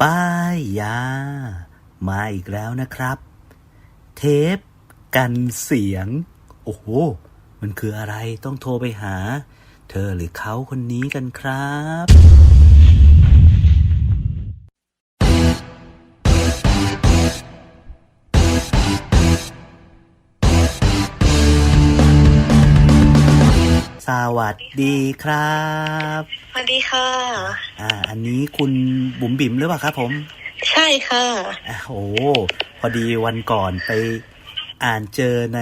ป้ายยา มาอีกแล้วนะครับ เทปกันเสียง โอ้โห มันคืออะไรต้องโทรไปหา เธอหรือเขาคนนี้กันครับ สวัสดีครับสวัสดีค่ะ อ่า อันนี้คุณบุ๋มบิ๋มหรือเปล่าครับผม ใช่ค่ะอะโอ้พอดีวันก่อนไปอ่านเจอใน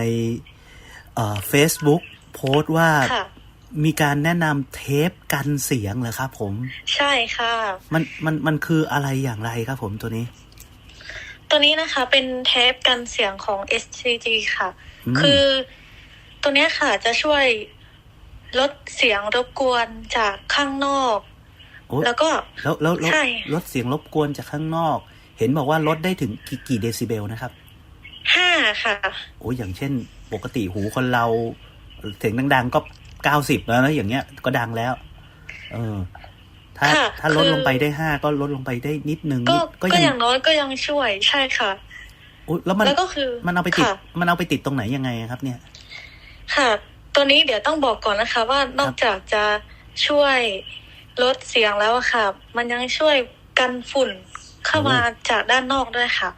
เอ่อ Facebook โพสต์ว่าค่ะมีการแนะนำเทปกันเสียงเหรอครับผม ใช่ค่ะ มันมันมันคืออะไรอย่างไรครับผมตัวนี้ ตัวนี้นะคะเป็นเทปกันเสียงของ SCG ค่ะอืมคือตัวเนี้ยค่ะจะช่วย ลดเสียงรบกวนจากข้างนอกโอ้แล้วก็แล้วแล้วแล้วใช่ลดเสียงรบกวนจากข้างนอก เห็นบอกว่าลดได้ถึงกี่กี่เดซิเบลนะครับห้าค่ะโอ้ยอย่างเช่น ปกติหูคนเราเสียงดัง ๆ ก็เก้าสิบแล้วนะอย่างเงี้ยก็ดังแล้ว เออ ถ้าค่ะถ้าลดคือลงไปได้ห้าก็ลดลงไปได้นิดนึงก็นิดก็อย่างน้อยก็ยังช่วยใช่ค่ะอุ๊ยแล้วมันแล้วก็คือมันเอาไปติดค่ะมันเอาไปติดตรงไหนยังไงอะครับ เนี่ย ค่ะ ตัวนี้เดี๋ยวต้องบอกก่อนนะคะ ว่านอกจากจะช่วยลดเสียงแล้วอะค่ะ มันยังช่วยกันฝุ่นเข้ามาจากด้านนอกด้วยค่ะ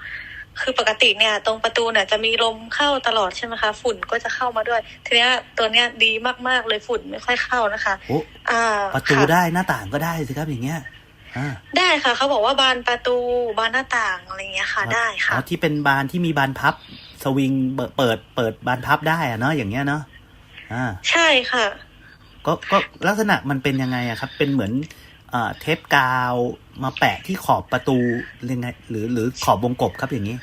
คือปกติเนี่ย ตรงประตูเนี่ยจะมีลมเข้าตลอดใช่ไหมคะ ฝุ่นก็จะเข้ามาด้วย ทีเนี้ยตัวเนี้ยดีมากๆเลยฝุ่นไม่ค่อยเข้านะคะโอ้อ่าประตูค่ได้หน้าต่างก็ได้สิครับอย่างเงี้ยอ่าได้ค่ะ เขาบอกว่าบานประตูบานหน้าต่างอะไรอย่างเงี้ยค่ะ ได้ค่ะอ๋อที่เป็นบานที่มีบานพับ สวิงเปิดเปิดเปิดบานพับได้อะเนาะอย่างเงี้ยเนาะ อ่าใช่ค่ะ ก็ก็ลักษณะมันเป็นยังไงอะครับ เป็นเหมือนเอ่อเทปกาวมาแปะที่ขอบประตูหรือไงหรือหรือขอบวงกบครับอย่างนี้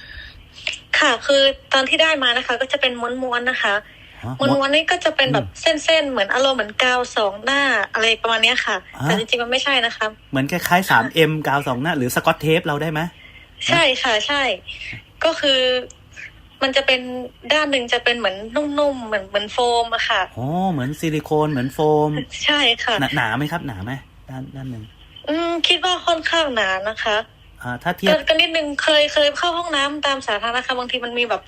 ค่ะ คือตอนที่ได้มานะคะ ก็จะเป็นม้วนๆนะคะอ๋อม้วนๆนี่ก็จะเป็นแบบอืมเส้นๆเหมือนอารมณ์เหมือนกาวสองหน้าอะไรประมาณเนี้ยค่ะอ่าแต่จริงๆมันไม่ใช่นะคะเหมือนคล้ายๆสามเอ็มกาวสองหน้า หรือสกอตเทปเราได้ไหมใช่ค่ะใช่ ก็คือ มันจะเป็นด้านหนึ่งจะเป็นเหมือนนุ่มๆเหมือนเหมือนโฟมอะค่ะอ๋อเหมือนซิลิโคนเหมือนโฟม ใช่ค่ะหนาหนาไหมครับหนาไหมด้านด้านหนึ่งอืมคิดว่าค่อนข้างหนานะคะอ่าถ้าเทียก็บก็นิดนึงเคยเคยเข้าห้องน้ำตามสาธารณะค่ะบางทีมันมีแบบ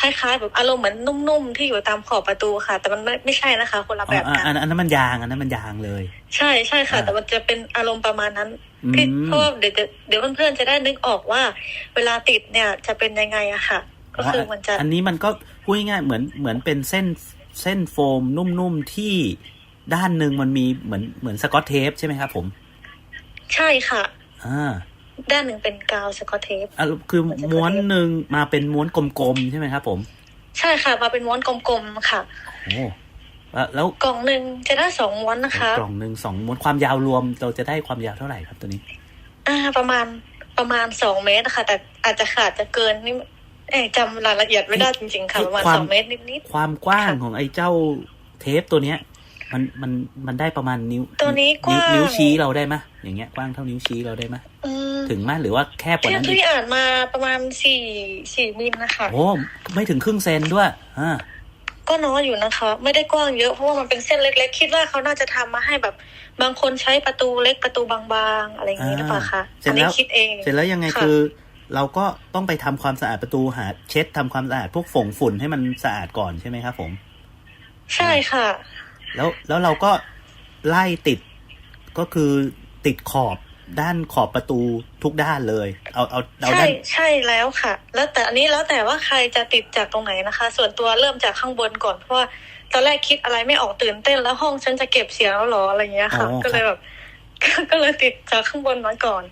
คล้ายๆ แบบอารมณ์เหมือนนุ่มๆที่อยู่ตามขอบประตูค่ะ แต่มันไม่ไม่ใช่นะคะ คนละอ๋แบอบอ่ากัอันนอันนั้นมันยางอันนั้นมันยางเลย ใช่ใช่ค่ะอ่าแต่มันจะเป็นอารมณ์ประมาณนั้นอืมที่เพราะว่าเดี๋ยวจะเดี๋ยวเพื่อนๆจะได้นึกออกว่า เวลาติดเนี่ยจะเป็นยังไงอะค่ะ ก็คือมันจะ อันนี้มันก็พูดง่ายๆเหมือนเหมือนเป็นเส้นเส้นโฟมนุ่มๆที่ด้านหนึ่งมันมีเหมือนเหมือนสกอตเทปใช่ไหมครับผม ใช่ค่ะ อ่า ด้านหนึ่งเป็นกาวสกอตเทปอะคือม้วนหนึ่งมาเป็นม้วนกลมๆใช่ไหมครับ ผม ใช่ค่ะ มาเป็นม้วนกลมๆค่ะโอ้แล้วแล้วกล่องหนึ่งจะได้สองม้วนนะคะ กล่องหนึ่งสองม้วนความยาวรวมเราจะได้ความยาวเท่าไหร่ครับตัวนี้ อ่า ประมาณประมาณสองเมตรนะคะแต่อาจจะขาดจะเกินนี่ เอ้ยจำรายละเอียดไม่ได้จริงๆค่ะประมาณความสองเมตรนิดความกว้างค่ะของไอ้เจ้าเทปตัวเนี้ย มันมันมันได้ประมาณนิ้วตัวนี้กว้างนิ้วชี้เราได้ไหมอย่างเงี้ยกว้างเท่านิ้วชี้เราได้ไหมๆอืมถึงไหมหรือว่าแคบกว่าที่นั้นอีที่กอ่านมาประมาณสี่สี่มิลนะคะโอ้ไม่ถึงครึ่งเซนด้วยอ่าก็น้อยอยู่นะคะ ไม่ได้กว้างเยอะเพราะว่ามันเป็นเส้นเล็ก ๆ คิดว่าเขาน่าจะทำมาให้แบบ บางคนใช้ประตูเล็กประตูบางๆ อะไรอย่างนี้หรือเปล่าคะเสร็อัจนนี้แล้วคิดเองเสร็จแล้วยังไงค่ะคือ เราก็ต้องไปทำความสะอาดประตูหา เช็ดทำความสะอาดพวกฝงฝุ่นให้มันสะอาดก่อนใช่ไหมครับผม ใช่ค่ะ แล้วแล้วเราก็ไล่ติดก็คือติดขอบด้านขอบประตูทุกด้านเลย เอาเอาเอาใช่ด้านใช่แล้วค่ะ แล้วแต่อันนี้แล้วแต่ว่าใครจะติดจากตรงไหนนะคะ ส่วนตัวเริ่มจากข้างบนก่อนเพราะว่าตอนแรกคิดอะไรไม่ออกตื่นเต้นแล้วห้องฉันจะเก็บเสียงแล้วเหรออะไรอย่างเงี้ยค่ะอ๋อก็เลยแบบ ก็เลยติดจากข้างบนมาก่อน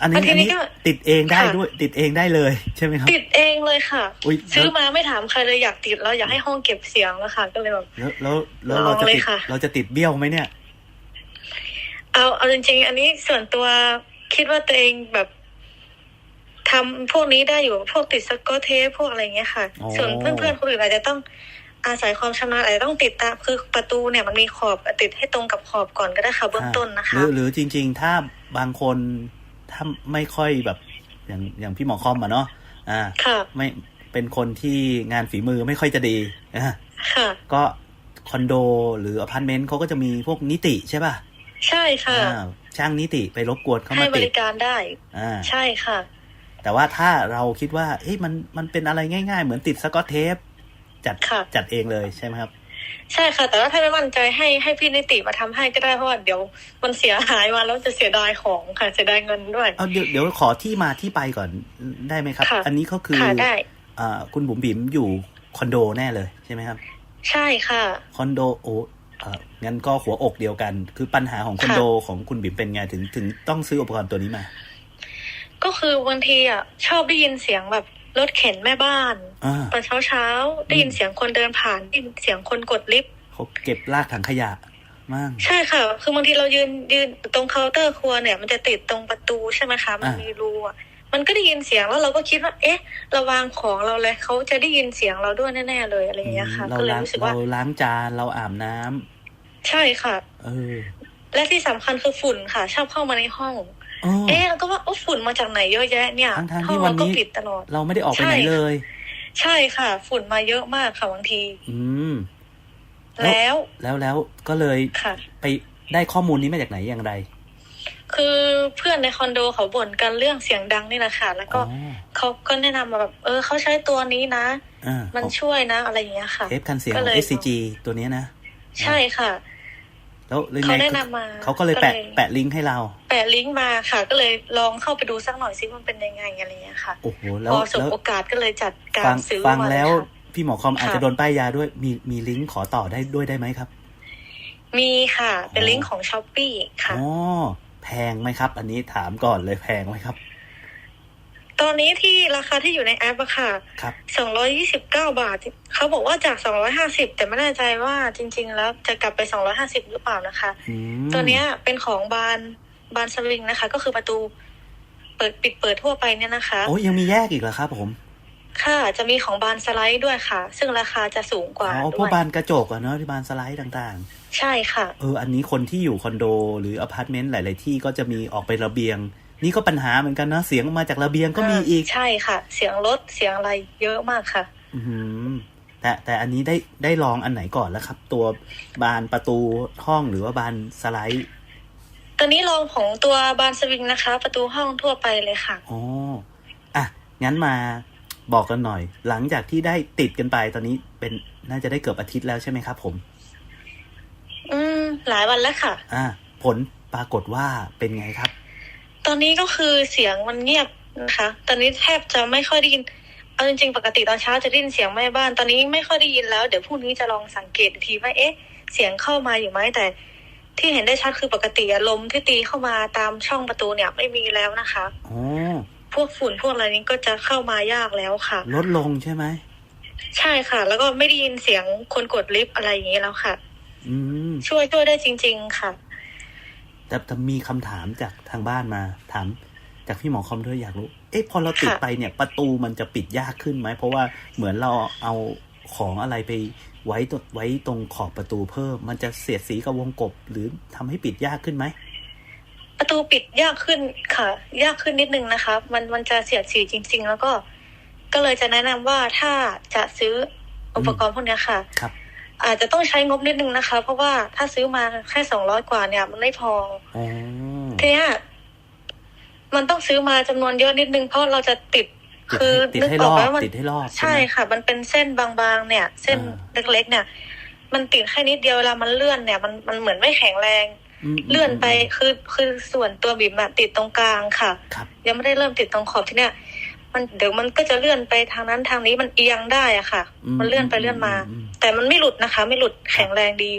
อันนี้แล้วทีอันนี้นี้ก็ติดเองได้ค่ะด้วย ติดเองได้เลยใช่ไหมครับติดเองเลยค่ะอุ๊ยซื้อมาไม่ถามใครเลยอยากติดแล้วอยากให้ห้องเก็บเสียงแล้วค่ะ ก็เลยแบบแล้วแล้วแล้วลเราองจะเลยติดค่ะเราจะติดเบี้ยวไหมเนี่ย เอาเอาจริงๆ อันนี้ส่วนตัวคิดว่าตัวเองแบบทำพวกนี้ได้อยู่พวกติดสกอตเทปพวกอะไรเงี้ยค่ะอ๋อส่วนเพื่อนๆคนอื่นอาจจะต้อง อาศัยความชำนาญอาจจะต้องติดตามคือประตูเนี่ยมันมีขอบติดให้ตรงกับขอบก่อนก็ได้ค่ะเบื้องต้นนะหรืคะอหรือจริง ๆ ถ้าบางคนถ้าไม่ค่อยแบบอย่างอย่างพี่หมอคอมอะเนาะอ่าค่ะไม่เป็นคนที่งานฝีมือไม่ค่อยจะดีอะค่ะก็คอนโดหรืออพาร์ตเมนต์เขาก็จะมีพวกนิติใช่ป่ะใช่ค่ะอ่าช่างนิติไปรบกวนเข้าให้มาบติดริการได้อ่าใช่ค่ะ แต่ว่าถ้าเราคิดว่าเอ๊ะมันมันเป็นอะไรง่าย ๆ เหมือนติดสกอตเทป จัดค่ะจัดเองเลยใช่ไหมครับ ใช่ค่ะ แต่ว่าถ้าไม่มั่นใจให้ให้พี่นิติมาทำให้ก็ได้เพราะว่าเดี๋ยวมันเสียหายมาแล้วจะเสียดายของค่ะเสียดายเงินด้วยเอาเดี๋ยวเดี๋ยวขอที่มาที่ไปก่อนได้ไหมครับค่ะอันนี้ก็คือค่ะได้อ่าคุณบุ๋มบิ๋มอยู่คอนโดแน่เลยใช่ไหมครับ ใช่ค่ะคอนโดโอ้เอ่องั้นก็หัวอกเดียวกัน คือปัญหาของคอนโดของคุณบิ๋มเป็นไงถึงถึงต้องซื้ออุปกรณ์ตัวนี้มา ก็คือบางทีอะชอบได้ยินเสียงแบบ รถเข็นแม่บ้านอ่าตอนเช้าเช้าๆได้ยินเสียงคนเดินผ่านได้ยินเสียงคนกดลิฟต์เขาเก็บลากถังขยะมั่งใช่ค่ะ คือบางทีเรายืนยืนตรงเคาน์เตอร์ครัวเนี่ย มันจะติดตรงประตูใช่ไหมคะมันอ่ามีมีรูอะมันก็ได้ยินเสียงแล้วเราก็คิดว่า เอ๊ะเราวางของเราเลยเขาจะได้ยินเสียงเราด้วยแน่ๆเลยอะไรอย่างเงี้ยค่ะเราก็เลยล้างรู้สึกเราว่าล้างจานเราอาบน้ำใช่ค่ะ เออ และที่สำคัญคือฝุ่นค่ะ ชอบเข้ามาในห้อง เออเอ๊ะเราก็ว่าโอ้ฝุ่นมาจากไหนเยอะแยะเนี่ยทั้งๆห้ที่องวันเราก็นี้ปิดตลอด เราไม่ได้ออกไปใช่ไหนเลย ใช่ค่ะ ฝุ่นมาเยอะมากค่ะบางที อืม แล้วแล้วแล้วก็เลยค่ะไปได้ข้อมูลนี้มาจากไหนอย่างไร คือเพื่อนในคอนโดเขาบ่นกันเรื่องเสียงดังนี่แหละค่ะ แล้วก็อ๋อเขาก็แนะนำมาแบบ เออเขาใช้ตัวนี้นะอ่ามันช่วยนะ อะไรอย่างเงี้ยค่ะเทปกันเสียงขก็องเลย SCG ตัวเนี้ยนะ ใช่ค่ะ แล้วเลยเขาไงแนะนำมาเขาก็เลยแปะก็เลยแปะลิงก์ให้เรา แปะลิงก์มาค่ะ ก็เลยลองเข้าไปดูสักหน่อยซิมันเป็นยังไงอะไรอย่างเงี้ยค่ะโอ้โหแล้วพอสบแล้วโอกาสก็เลยจัดกาฟัรงซื้อฟังมาเยแล้วค่ะพี่หมอคอมอาจค่ะจะโดนป้ายยาด้วยมีมีลิงก์ขอต่อได้ด้วยได้ไหมครับ มีค่ะ เป็นอ๋อลิงก์ของช้อปปี้ค่ะอ๋อแพงไหมครับ อันนี้ถามก่อนเลยแพงไหมครับ ตอนนี้ที่ราคาที่อยู่ในแอปอะค่ะครับสองร้อยี่สิบเก้าบาท เขาบอกว่าจากสองร้อยห้าสิบแต่ไม่แน่ใจว่าจริง ๆ แล้วจะกลับไปสองร้อยห้าสิบหรือเปล่านะคะ อืมตัวเนี้ยเป็นของบานบานสวิงนะคะ ก็คือประตูเปิดปิดเปิดทั่วไปเนี่ยนะคะ โอ้ยังมีแยกอีกเหรอครับผมค่ะ จะมีของบานสไลด์ด้วยค่ะ ซึ่งราคาจะสูงกอ๋ว่าอพด้ววกยบานกระจกอะเนาะที่บานสไลด์ต่างใช่ค่ะ ๆ เอออันนี้คนที่อยู่คอนโดหรืออพาร์ตเมนต์หลาย ๆ ที่ก็จะมีออกไประเบียง นี่ก็ปัญหาเหมือนกันนะเสียงมาจากระเบียงก็มีอีกใช่ค่ะ เสียงรถเสียงอะไรเยอะมากค่ะ อืมแต่แต่อันนี้ได้ได้ลองอันไหนก่อนแล้วครับ ตัวบานประตูห้องหรือว่าบานสไลด์ตอนนี้ลองของตัวบานสวิงนะคะ ประตูห้องทั่วไปเลยค่ะอ๋ออะงั้นมาบอกกันหน่อย หลังจากที่ได้ติดกันไปตอนนี้เป็นน่าจะได้เกือบอาทิตย์แล้วใช่ไหมครับ ผม อืม หลายวันแล้วค่ะ อ่าผลปรากฏว่าเป็นไงครับ ตอนนี้ก็คือเสียงมันเงียบนะคะ ตอนนี้แทบจะไม่ค่อยได้ยิน เอาจริงๆ ปกติตอนเช้าจะได้ยินเสียงแม่บ้าน ตอนนี้ไม่ค่อยได้ยินแล้ว เดี๋ยวพรุ่งนี้จะลองสังเกตอีกทีว่า เอ๊ะ เสียงเข้ามาอยู่ไหมแต่ ที่เห็นได้ชัดคือปกติอะลมที่ตีเข้ามาตามช่องประตูเนี่ยไม่มีแล้วนะคะอ๋อพวกฝุ่นพวกอะไรนี้ก็จะเข้ามายากแล้วค่ะ ลดลงใช่ไหม ใช่ค่ะ แล้วก็ไม่ได้ยินเสียงคนกดลิฟต์อะไรอย่างนี้แล้วค่ะ อืมช่วยช่วยได้จริง ๆ ค่ะ แต่แต่มีคำถามจากทางบ้านมาถามจากพี่หมอคอมด้วยอยากรู้ เอ๊ะพอเราติดค่ะไปเนี่ย ประตูมันจะปิดยากขึ้นไหม เพราะว่าเหมือนเราเอาของอะไรไปไว้ตรงไว้ตรงขอบประตูเพิ่ม มันจะเสียดสีกับวงกบ หรือทำให้ปิดยากขึ้นไหม ประตูปิดยากขึ้นค่ะ ยากขึ้นนิดนึงนะคะ มันมันจะเสียดสีจริง ๆ แล้วก็ ก็เลยจะแนะนำว่าถ้าจะซื้ออุปกรณ์พวกเนี้ยค่ะครับ อาจจะต้องใช้งบนิดนึงนะคะ เพราะว่าถ้าซื้อมาแค่สองร้อยกว่าเนี่ย มันไม่พออ๋อทีเนี้ยมันต้องซื้อมาจำนวนเยอะนิดนึงเพราะเราจะติดติดคือให้ติดนึกให้อรอกอไหมบว่ามันติดให้รอบใช่ไหมค่ะ มันเป็นเส้นบางๆ เนี่ย เส้นอ่าเล็กๆเนี่ย มันติดแค่นิดเดียวเวลามันเลื่อนเนี่ย มันมันเหมือนไม่แข็งแรงมเลื่อนไปคือคือส่วนตัวบีมอะติดตรงกลางค่ะครับยังไม่ได้เริ่มติดตรงขอบที่เนี่ย มันเดี๋ยวมันก็จะเลื่อนไปทางนั้นทางนี้มันเอียงได้อะค่ะอืมมันเลื่อนไปเลื่อนมาอืมแต่มันไม่หลุดนะคะ ไม่หลุดแข็งแรงดี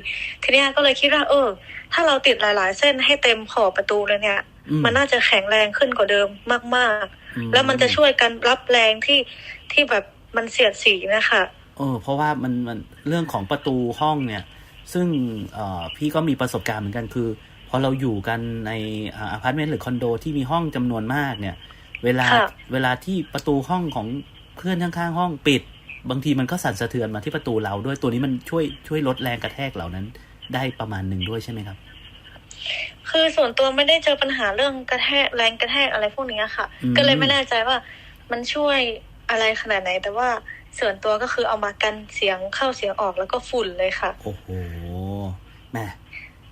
ทีเนี้ยก็เลยคิดว่า เออ ถ้าเราติดหลาย ๆ เส้นให้เต็มขอบประตูเลยเนี่ยอืมันน่าจะแข็งแรงขึ้นกว่าเดิมมาก ๆ แล้วมันจะช่วยกันรับแรงที่ที่แบบมันเสียดสีนะคะเออเพราะว่ามันมันเรื่องของประตูห้องเนี่ย ซึ่งเอ่อพี่ก็มีประสบการณ์เหมือนกันคือพอเราอยู่กันในอ่าอพาร์ตเมนต์หรือคอนโดที่มีห้องจำนวนมากเนี่ย เวลาค่ะเวลาที่ประตูห้องของเพื่อนข้างๆห้องปิด บางทีมันก็สั่นสะเทือนมาที่ประตูเราด้วยตัวนี้มันช่วยช่วยลดแรงกระแทกเหล่านั้น ได้ประมาณหนึ่งด้วยใช่ไหมครับ คือส่วนตัวไม่ได้เจอปัญหาเรื่องกระแทกแรงกระแทกอะไรพวกเนี้ยค่ะอืมก็เลยไม่แน่ใจว่ามันช่วยอะไรขนาดไหน แต่ว่าส่วนตัวก็คือเอามากันเสียงเข้าเสียงออกแล้วก็ฝุ่นเลยค่ะ โอ้โหแหม่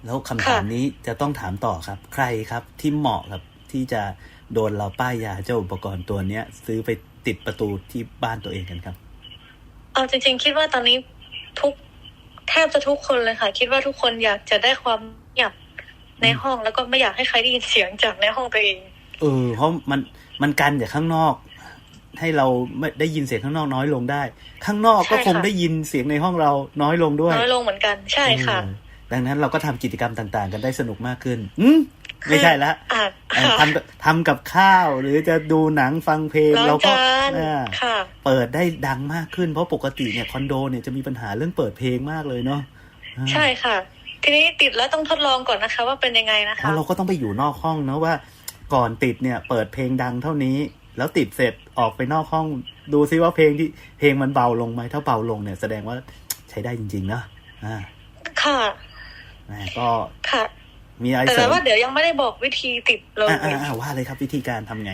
แล้วคำถามนี้จะต้องถามต่อครับ ใครครับที่เหมาะกับที่จะ โดนเราป้ายยาเจ้าอุปกรณ์ตัวเนี้ย ซื้อไปติดประตูที่บ้านตัวเองกันครับ เอาจริง ๆ คิดว่าตอนนี้ทุกแทบจะทุกคนเลยค่ะ คิดว่าทุกคนอยากจะได้ความเงียบในห้องแล้วก็ไม่อยากให้ใครได้ยินเสียงจากในห้องตัวเองเออเพราะมันมันกันจากข้างนอก ให้เราไม่ได้ยินเสียงข้างนอกน้อยลงได้ ข้างนอกก็ใช่คงค่ะได้ยินเสียงในห้องเราน้อยลงด้วย น้อยลงเหมือนกันใช่ค่ะเออ ดังนั้นเราก็ทำกิจกรรมต่างๆ กันได้สนุกมากขึ้น อืมไม่ใช่ละอะเอ่อค่ะทำทำกับข้าวหรือจะดูหนังฟังเพลงล้างเราก็จานอ่าค่ะเปิดได้ดังมากขึ้น เพราะปกติเนี่ยคอนโดเนี่ยจะมีปัญหาเรื่องเปิดเพลงมากเลยเนาะอ่าใช่ค่ะ ทีนี้ติดแล้วต้องทดลองก่อนนะคะ ว่าเป็นยังไงนะเพคะราะเราก็ต้องไปอยู่นอกห้องนะว่า ก่อนติดเนี่ย เปิดเพลงดังเท่านี้ แล้วติดเสร็จออกไปนอกห้อง ดูซิว่าเพลงที่เพลงมันเบาลงไหมถ้าเบาลงเนี่ยแสดงว่าใช้ได้จริงๆนะอ่าค่ะแหม ก็ค่ะ มีอะไรแต่เสริมว่าเดี๋ยวยังไม่ได้บอกวิธีติดเลยอ่าอ่าว่าเลยครับวิธีการทำไง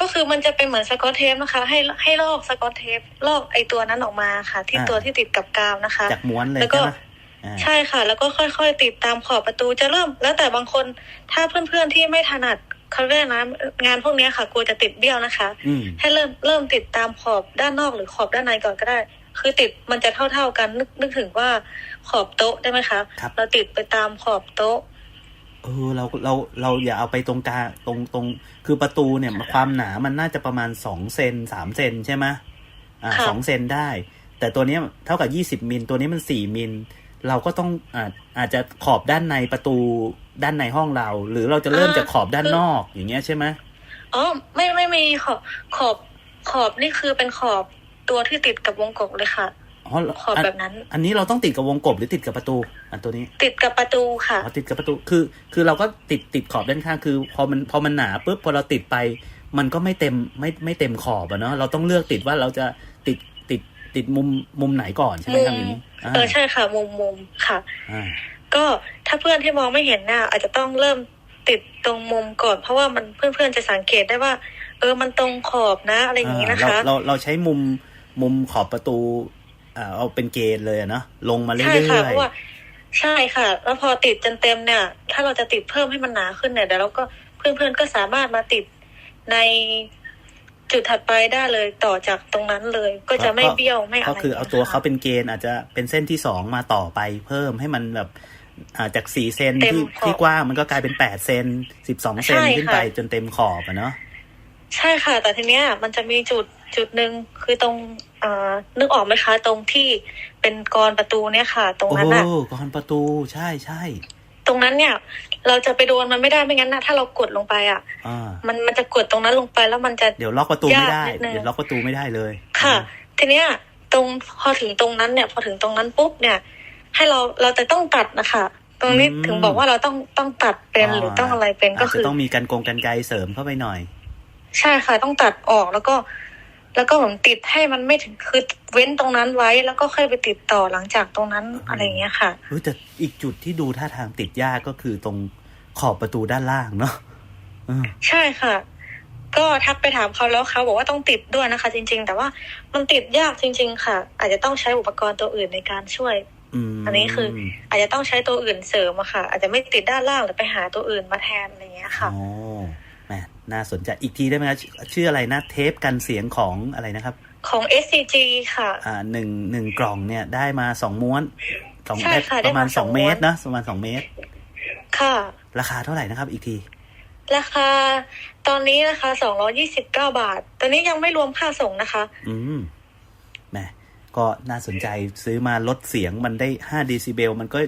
ก็คือมันจะเป็นเหมือนสกอตเทปนะคะ ให้ให้ลอกสกอตเทปลอกไอตัวนั้นออกมาค่ะ ที่อ่าตัวที่ติดกับกาวนะคะจากม้วนเลยแล้วก็ใช่ไหมอ่าใช่ค่ะ แล้วก็ค่อยๆติดตามขอบประตูจะเริ่ม แล้วแต่บางคนถ้าเพื่อนๆที่ไม่ถนัดเขาเรียกนะงานพวกเนี้ยค่ะกลัวจะติดเบี้ยวนะคะอืมให้เริ่มเริ่มติดตามขอบด้านนอกหรือขอบด้านในก่อนก็ได้ คือติดมันจะเท่าๆกันนึกนึกถึงว่าขอบโต๊ะได้ไหมคะครับ เราติดไปตามขอบโต๊ะเออเราเราเราอย่าเอาไปตรงกลางตรงตรง คือประตูเนี่ยความหนามันน่าจะประมาณสองเซนสามเซนใช่ไหมอ่าค่ะสองเซนได้ แต่ตัวเนี้ยเท่ากับยี่สิบมิลตัวนี้มันสี่มิลเราก็ต้องอาจอาจจะขอบด้านในประตูด้านในห้องเรา หรือเราจะเริ่มจากขอบด้านนอกอย่างเงี้ยใช่ไหมอ๋อไม่ไม่มีขอบขอบขอบนี่คือเป็นขอบ ตัวที่ติดกับวงกบเลยค่ะอ๋อขอบอันแบบนั้น อันนี้เราต้องติดกับวงกบหรือติดกับประตู อันตัวนี้ ติดกับประตูค่ะอ๋อติดกับประตูคือ คือเราก็ติดติดขอบด้านข้างคือ พอมันพอมันหนาปุ๊บพอเราติดไป มันก็ไม่เต็มไม่ไม่เต็มขอบอะเนาะเราต้องเลือกติดว่าเราจะติดติดติดมุมมุมไหนก่อนใช่ไหมมุครัมบอย่างนี้อ่าเออใช่ค่ะมุมมุมค่ะอ่าก็ถ้าเพื่อนที่มองไม่เห็นน่ะอาจจะต้องเริ่มติดตรงมุมก่อนเพราะว่ามันเพื่อนๆจะสังเกตได้ว่า เออมันตรงขอบนะอะไรอย่างนี้นะคะ เราเราเราใช้มุม มุมขอบประตูอ่าเอาเป็นเกณฑ์เลยอะเนาะลงมาเรื่ใช่ค่ะอเพยราะว่าใช่ค่ะ แล้วพอติดจนเต็มเนี่ย ถ้าเราจะติดเพิ่มให้มันหนาขึ้นเนี่ยเดี๋ยวเราก็เพื่อนๆก็สามารถมาติดในจุดถัดไปได้เลยต่อจากตรงนั้นเลย ก็จะไม่เบี้ยวไม่ๆอะไรก็คือเอาตัวเขาะเป็นเกณฑ์อาจจะเป็นเส้นที่สองมาต่อไปเพิ่มให้มันแบบอ่าจากสี่เซนเต็มที่ขอบที่กว้างมันก็กลายเป็นแปดเซนสิบสองเซนใช่ขึ้นไปค่ะจนเต็มขอบอะเนาะใช่ค่ะ แต่ทีเนี้ยมันจะมีจุด จุดหนึ่งคือตรงอ่านึกออกไหมคะ ตรงที่เป็นกรประตูเนี่ยค่ะ ตรงโอ้นั้นอะก่อนประตูใช่ใช่ตรงนั้นเนี่ย เราจะไปโดนมันไม่ได้ไม่งั้นนะถ้าเรากดลงไปอะอ่ามันมันจะกดตรงนั้นลงไปแล้วมันจะเดี๋ยวล็อกประตูไม่ได้ยากนิดนึงเดี๋ยวล็อกประตูไม่ได้เลย ค่ะ ทีเนี้ย ตรงพอถึงตรงนั้นเนี่ย พอถึงตรงนั้นปุ๊บเนี่ย ให้เราเราจะต้องตัดนะคะตรงนี้ถึงบอกว่าเราต้องต้องตัดเป็นหรือต้องอะไรเป็นก็อาจคืจะอต้องมีกันกงกันไกรเสริมเข้าไปหน่อย ใช่ค่ะต้องตัดออกแล้วก็ แล้วก็เหมือนติดให้มันไม่ถึงคือเว้นตรงนั้นไว้ แล้วก็ค่อยไปติดต่อหลังจากตรงนั้นอืมอะไรอย่างเงี้ยค่ะเฮ้ยแต่อีกจุดที่ดูท่าทางติดยากก็คือตรงขอบประตูด้านล่างเนาะเออใช่ค่ะ ก็ทักไปถามเขาแล้วเขาบอกว่าต้องติดด้วยนะคะ จริง ๆ แต่ว่ามันติดยากจริง ๆ ค่ะ อาจจะต้องใช้อุปกรณ์ตัวอื่นในการช่วยอืมอันนี้คือ อาจจะต้องใช้ตัวอื่นเสริมอะค่ะ อาจจะไม่ติดด้านล่างหรือไปหาตัวอื่นมาแทนอะไรอย่างเงี้ยค่ะโอ้แหม น่าสนใจอีกทีได้ไหมครับชื่ออะไรนะเทปกันเสียงของอะไรนะครับ ของ SCG ค่ะ อ่าหนึ่งหนึ่งกล่องเนี่ยได้มาสองม้วนสองใช่ค่ะประมาณได้มาสสอองงเมม้วนตรนะประมาณสองเมตร ค่ะ ราคาเท่าไหร่นะครับ อีกที ราคาตอนนี้นะคะ229บาท ตอนนี้ยังไม่รวมค่าส่งนะคะ อืมแหมก็น่าสนใจซื้อมาลดเสียงมันได้ห้าเดซิเบล มันก็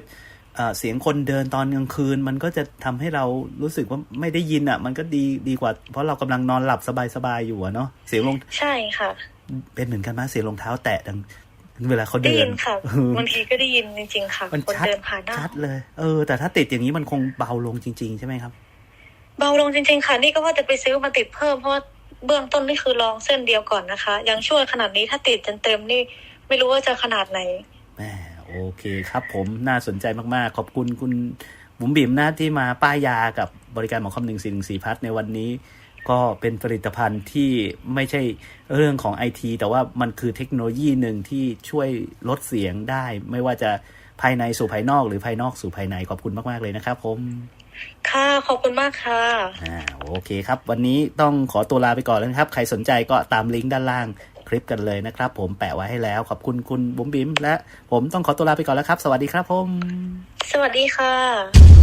เอ่อเสียงคนเดินตอนกลางคืน มันก็จะทำให้เรารู้สึกว่าไม่ได้ยินอะ มันก็ดีดีกว่า เพราะเรากำลังนอนหลับสบายๆอยู่อะเนาะเสียงรองใช่ค่ะ เป็นเหมือนกันไหมเสียงรองเท้าแตะดังเวลาเขาได้เดิยินนค่ะเออบางทีก็ได้ยินจริงๆค่ะมันคนชัดเดินผ่านหน้าชัดเลย เออ แต่ถ้าติดอย่างนี้มันคงเบาลงจริง ๆ ใช่ไหมครับ เบาลงจริง ๆ ค่ะ นี่ก็ว่าจะไปซื้อมาติดเพิ่มเพราะว่าเบื้องต้นนี่คือลองเส้นเดียวก่อนนะคะ ยังช่วยขนาดนี้ถ้าติดจนเต็มนี่ ไม่รู้ว่าจะขนาดไหนแหม โอเคครับผมน่าสนใจมากๆ ขอบคุณคุณบุ๋มบิ๋มนะที่มาป้ายยากับบริการหมอคำหนึ่งสี่หนึ่งสี่พัทในวันนี้ ก็เป็นผลิตภัณฑ์ที่ไม่ใช่เรื่องของไอทีแต่ว่ามันคือเทคโนโลยีหนึ่งที่ช่วยลดเสียงได้ ไม่ว่าจะภายในสู่ภายนอกหรือภายนอกสู่ภายในขอบคุณมาก ๆ เลยนะครับผม ค่ะ ขอบคุณมากค่ะอ่าโอเคครับ วันนี้ต้องขอตัวลาไปก่อนแล้วนะครับ ใครสนใจก็ตามลิงก์ด้านล่าง คลิปกันเลยนะครับ ผมแปะไว้ให้แล้วขอบคุณคุณบุ๋มบิ๋มและผมต้องขอตัวลาไปก่อนแล้วครับ สวัสดีครับผม สวัสดีค่ะ